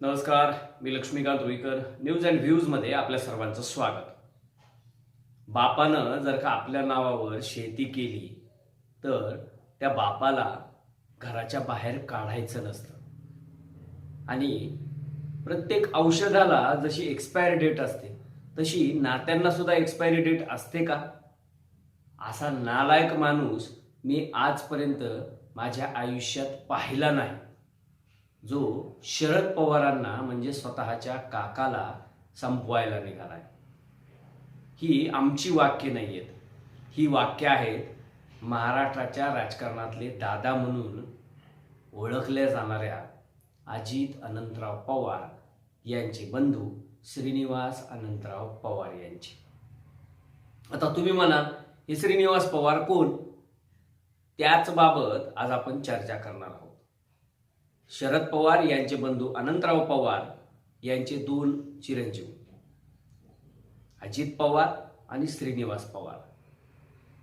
नमस्कार मी Laxmikant Ruikar news and व्ह्यूजमध्ये आपल्या सर्वांचं स्वागत. बापानं जर का आपल्या नावावर शेती केली तर त्या बापाला घराच्या बाहेर काढायचं नसतं. आणि प्रत्येक औषधाला जशी एक्सपायरी डेट असते तशी नात्यांना सुद्धा एक्सपायरी डेट असते का? असा नालायक माणूस मी आजपर्यंत माझ्या आयुष्यात पाहिला नाही. जो शरद पवारांना म्हणजे स्वतःच्या काकाला संपवायला निघालाय ही आमची वाक्य नाही आहेत ही वाक्य आहेत महाराष्ट्राच्या राजकारणातले दादा म्हणून ओळखल्या जाणाऱ्या अजित अनंतराव पवार यांचे बंधू श्रीनिवास अनंतराव पवार यांची. आता तुम्ही म्हणा हे श्रीनिवास पवार कोण? त्याच बाबत आज आपण चर्चा करणार आहोत. शरद पवार यांचे बंधू अनंतराव पवार यांचे दोन चिरंजीव अजित पवार आणि श्रीनिवास पवार.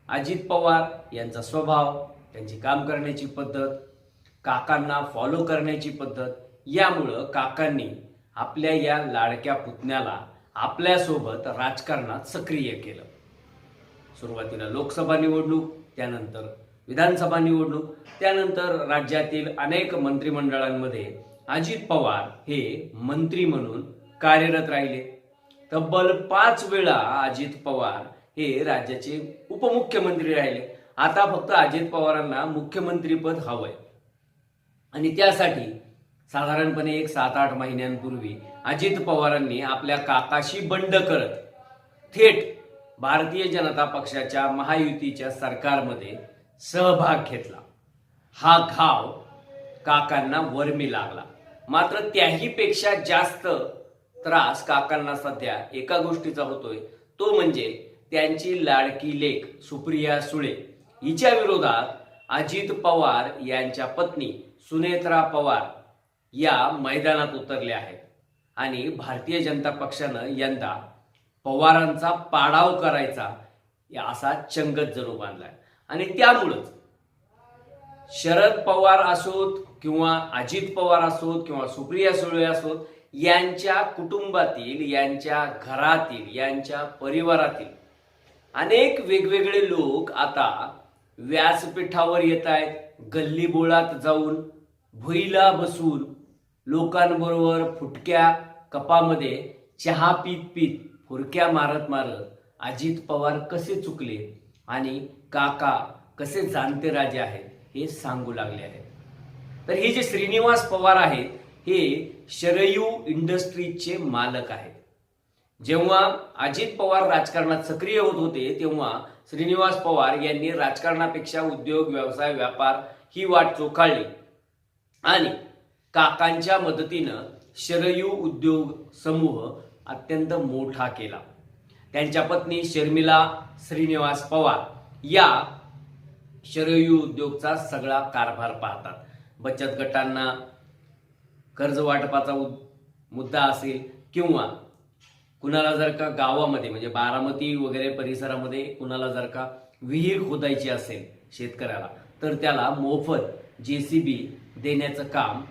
अजित पवार यांचा स्वभाव त्यांची काम करण्याची पद्धत काकांना फॉलो करण्याची पद्धत यामुळं काकांनी आपल्या या लाडक्या पुतण्याला आपल्यासोबत राजकारणात सक्रिय केलं. सुरुवातीला लोकसभा निवडणूक त्यानंतर विधानसभा निवडणूक त्यानंतर राज्यातील अनेक मंत्रिमंडळांमध्ये अजित पवार हे मंत्री म्हणून कार्यरत राहिले. तब्बल पाच वेळा अजित पवार हे राज्याचे उपमुख्यमंत्री राहिले. आता फक्त अजित पवारांना मुख्यमंत्रीपद हवंय. आणि त्यासाठी साधारणपणे एक सात आठ महिन्यांपूर्वी अजित पवारांनी आपल्या काकाशी बंड करत थेट भारतीय जनता पक्षाच्या महायुतीच्या सरकारमध्ये सहभाग घेतला. हा घाव काकांना वर्मी लागला. मात्र त्याही पेक्षा जास्त त्रास काकांना सध्या एका गोष्टीचा होतोय. तो म्हणजे त्यांची लाडकी लेख सुप्रिया सुळे. हिच्या विरोधात अजित पवार यांच्या पत्नी सुनेत्रा पवार या मैदानात उतरल्या आहेत. आणि भारतीय जनता पक्षानं यंदा पवारांचा पाडाव करायचा असा चंगत जणू बांधलाय. आणि त्यामुळंच शरद पवार असोत किंवा अजित पवार असोत किंवा सुप्रिया सुळे असोत यांच्या कुटुंबातील यांच्या घरातील यांच्या परिवारातील अनेक वेगवेगळे लोक आता व्यासपीठावर येत आहेत गल्ली बोळात जाऊन भुईला बसून लोकांबरोबर फुटक्या कपामध्ये चहा पीत पीत फुरक्या मारत मारत अजित पवार कसे चुकले आणि काका कसे जाणते राजे आहेत हे सांगू लागले आहेत. तर हे जे श्रीनिवास पवार आहेत हे शरयू इंडस्ट्रीजचे मालक आहेत. जेव्हा अजित पवार राजकारणात सक्रिय होत होते तेव्हा श्रीनिवास पवार यांनी राजकारणापेक्षा उद्योग व्यवसाय व्यापार ही वाट चोखाळली. आणि काकांच्या मदतीनं शरयू उद्योग समूह अत्यंत मोठा केला. त्यांच्या पत्नी शर्मिला श्रीनिवास पवार. या शरयू उद्योगचा सगळा कारभार पाहतात. बचत गटांना कर्ज वाटपाचा मुद्दा असेल किंवा कुणाला जर का गावामध्ये म्हणजे बारामती वगैरे परिसरामध्ये कुणाला जर का विहीर खोदायची असेल शेतकऱ्याला तर त्याला मोफत जे सी बी देण्याचं काम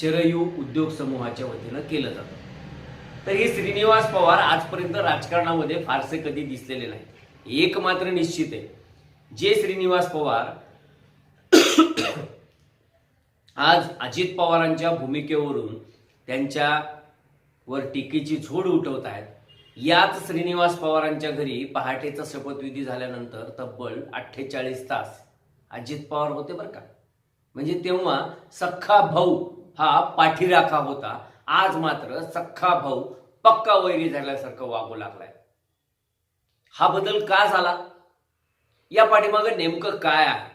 शरयू उद्योग समूहाच्या वतीनं केलं जातं. तर हे श्रीनिवास पवार आजपर्यंत राजकारणामध्ये फारसे कधी दिसलेले नाही एक मात्र निश्चित आहे. जे श्रीनिवास पवार आज अजित पवारांच्या भूमिकेवरून त्यांच्यावर टीकेची झोड उठवत आहेत. याच श्रीनिवास पवारांच्या घरी पहाटेचा शपथविधी झाल्यानंतर तब्बल अठ्ठेचाळीस तास अजित पवार होते बरं का. म्हणजे तेव्हा सख्खा भाऊ हा पाठीराखा होता. आज मात्र सख्खा भाऊ पक्का वैरी झाल्यासारखं वागू लागलाय. हा बदल का झाला? या पाठीमागं नेमकं काय आहे?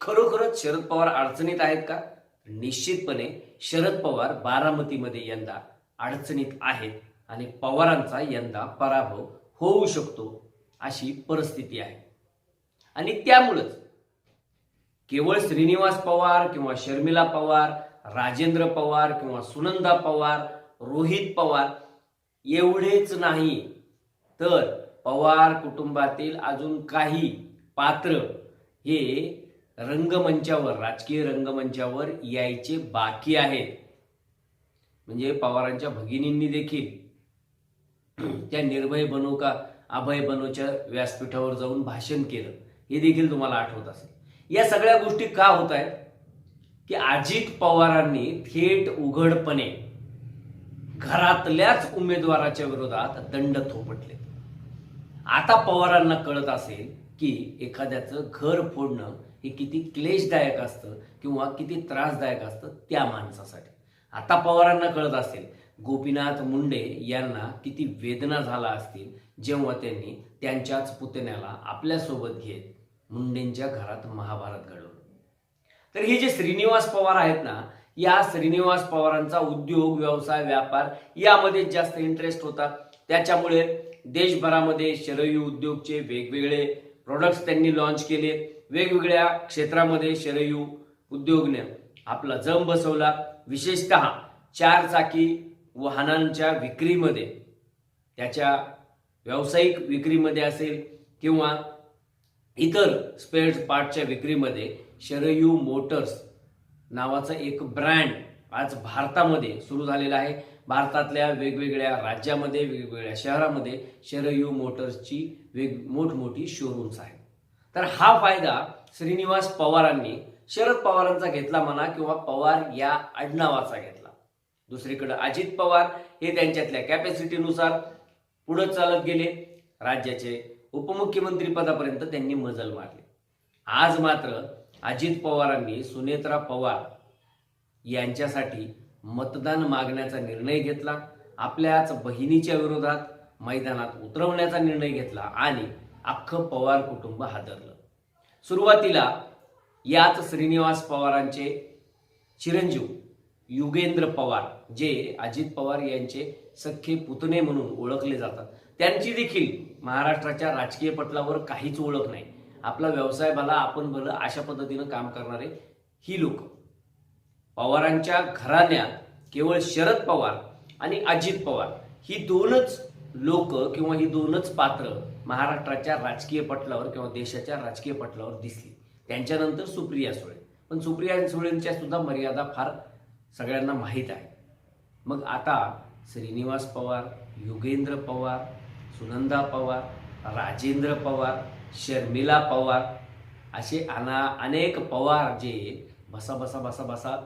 खरोखरच शरद पवार अडचणीत आहेत का? निश्चितपणे शरद पवार बारामतीमध्ये यंदा अडचणीत आहेत आणि पवारांचा यंदा पराभव होऊ शकतो अशी परिस्थिती आहे. आणि त्यामुळंच केवळ श्रीनिवास पवार किंवा शर्मिला पवार राजेंद्र पवार किंवा सुनंदा पवार रोहित पवार एवढेच नाही. तर पवार कुटुंबातील अजून काही पात्र हे रंगमंचावर राजकीय रंगमंचावर यायचे बाकी आहेत. म्हणजे पवारांच्या भगिनींनी देखील. त्या निर्भय बनू का अभय बनूच्या व्यासपीठावर जाऊन भाषण केलं हे देखील तुम्हाला आठवत असेल. या सगळ्या गोष्टी का होत आहेत? की अजित पवारांनी थेट उघडपणे घरातल्याच उमेदवाराच्या विरोधात दंड थोपटले आता पवारांना कळत असेल की एखाद्याचं घर फोडणं हे किती क्लेशदायक असतं किंवा किती त्रासदायक असतं त्या माणसासाठी. आता पवारांना कळत असेल गोपीनाथ मुंडे यांना किती वेदना झाला असतील जेव्हा त्यांनी त्यांच्याच पुतण्याला आपल्यासोबत घेत मुंडेंच्या घरात महाभारत घडवलं. तर हे जे श्रीनिवास पवार आहेत ना या श्रीनिवास पवारांचा उद्योग व्यवसाय व्यापार यामध्ये जास्त इंटरेस्ट होता. त्याच्यामुळे देशभरामध्ये शरयू उद्योगचे वेगवेगळे प्रोडक्ट्स त्यांनी लॉन्च केले. वेगवेगळ्या क्षेत्रामध्ये शरयू उद्योगने आपला जम बसवला. विशेषतः चार चाकी वाहनांच्या विक्रीमध्ये. त्याच्या व्यावसायिक विक्रीमध्ये असेल किंवा इतर स्पेअर पार्टच्या विक्रीमध्ये शरयू मोटर्स नावाचं एक ब्रँड आज भारतामध्ये सुरू झालेला आहे. भारतातल्या वेगवेगळ्या राज्यामध्ये वेगवेगळ्या शहरामध्ये शरयू मोटर्सची वेग मोठमोठी शोरूम्स आहेत. तर हा फायदा श्रीनिवास पवारांनी शरद पवारांचा घेतला म्हणा किंवा पवार या आडनावाचा घेतला. दुसरीकडे अजित पवार हे त्यांच्यातल्या कॅपॅसिटीनुसार पुढे चालत गेले. राज्याचे उपमुख्यमंत्री पदापर्यंत त्यांनी मजल मारली. आज मात्र अजित पवारांनी सुनेत्रा पवार यांच्यासाठी मतदान मागण्याचा निर्णय घेतला. आपल्याच बहिणीच्या विरोधात मैदानात उतरवण्याचा निर्णय घेतला आणि अख्खं पवार कुटुंब हादरलं. सुरुवातीला याच श्रीनिवास पवारांचे चिरंजीव युगेंद्र पवार जे अजित पवार यांचे सख्खे पुतणे म्हणून ओळखले जातात. त्यांची देखील महाराष्ट्राच्या राजकीय पटलावर काहीच ओळख नाही. आपला व्यवसाय भला आपण भलं अशा पद्धतीनं काम करणारे ही लोक. पवारांच्या घराण्यात केवळ शरद पवार आणि अजित पवार ही दोनच लोक किंवा ही दोनच पात्र महाराष्ट्राच्या राजकीय पटलावर किंवा देशाच्या राजकीय पटलावर दिसली. त्यांच्यानंतर सुप्रिया सुळे. पण सुप्रिया सुळेंच्या सुद्धा मर्यादा फार सगळ्यांना माहीत आहे. मग आता श्रीनिवास पवार योगेंद्र पवार सुनंदा पवार राजेंद्र पवार शर्मिला पवार असे अना अनेक पवार जे बसा बसा बसा बसा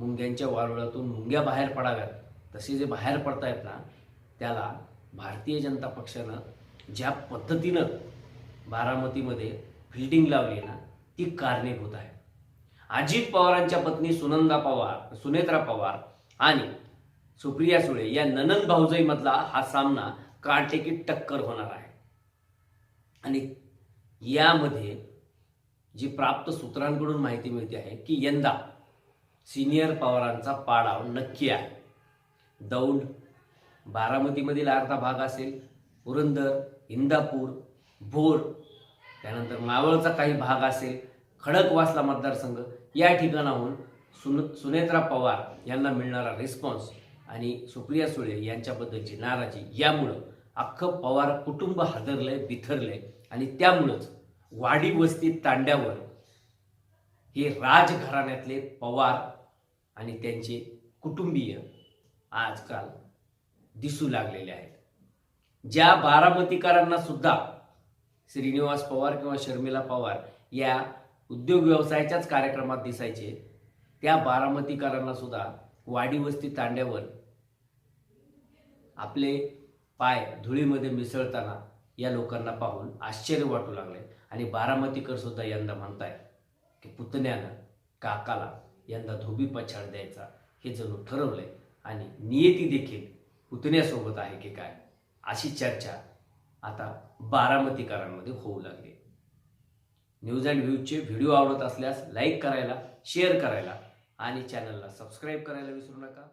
मुंग्यांच्या वारुळातून मुंग्या बाहेर पडाव्यात. तसे जे बाहेर पडतायत ना त्याला भारतीय जनता पक्षानं ज्या पद्धतीनं बारामतीमध्ये फिल्डिंग लावली ना ती कारणीभूत आहे. अजित पवारांच्या पत्नी सुनंदा पवार सुनेत्रा पवार आणि सुप्रिया सुळे या ननंद भाऊजाईमधला हा सामना काटेकी टक्कर होणार आहे. आणि यामध्ये जी प्राप्त सूत्रांकडून माहिती मिळते आहे की यंदा सिनियर पवारांचा पाडाव नक्की आहे. दौंड बारामतीमधील अर्धा भाग असेल पुरंदर इंदापूर भोर त्यानंतर मावळचा काही भाग असेल खडकवासला मतदारसंघ या ठिकाणाहून सुन सुनेत्रा पवार यांना मिळणारा रिस्पॉन्स आणि सुप्रिया सुळे यांच्याबद्दलची नाराजी यामुळं अख्खं पवार कुटुंब हादरलंय बिथरलंय आणि त्यामुळंच वाडी वस्ती तांड्यावर हे राजघराण्यातले पवार आणि त्यांचे कुटुंबीय आजकाल दिसू लागलेले आहेत. ज्या बारामतीकरांना सुद्धा श्रीनिवास पवार किंवा शर्मिला पवार या उद्योग व्यवसायाच्याच कार्यक्रमात दिसायचे त्या बारामतीकरांना सुद्धा वाडी वस्ती तांड्यावर आपले पाय धुळीमध्ये मिसळताना या लोकांना पाहून आश्चर्य वाटू लागले आणि बारामतीकर सुद्धा यंदा म्हणताय की पुतण्यानं काकाला यंदा धोबी पछाड द्यायचा हे जणू ठरवलंय. आणि नियती देखील पुतण्यासोबत आहे की काय अशी चर्चा आता बारामतीकरांमध्ये होऊ लागली. न्यूज अँड व्ह्यूजचे व्हिडिओ आवडत असल्यास लाईक करायला शेअर करायला आणि चॅनलला सबस्क्राईब करायला विसरू नका.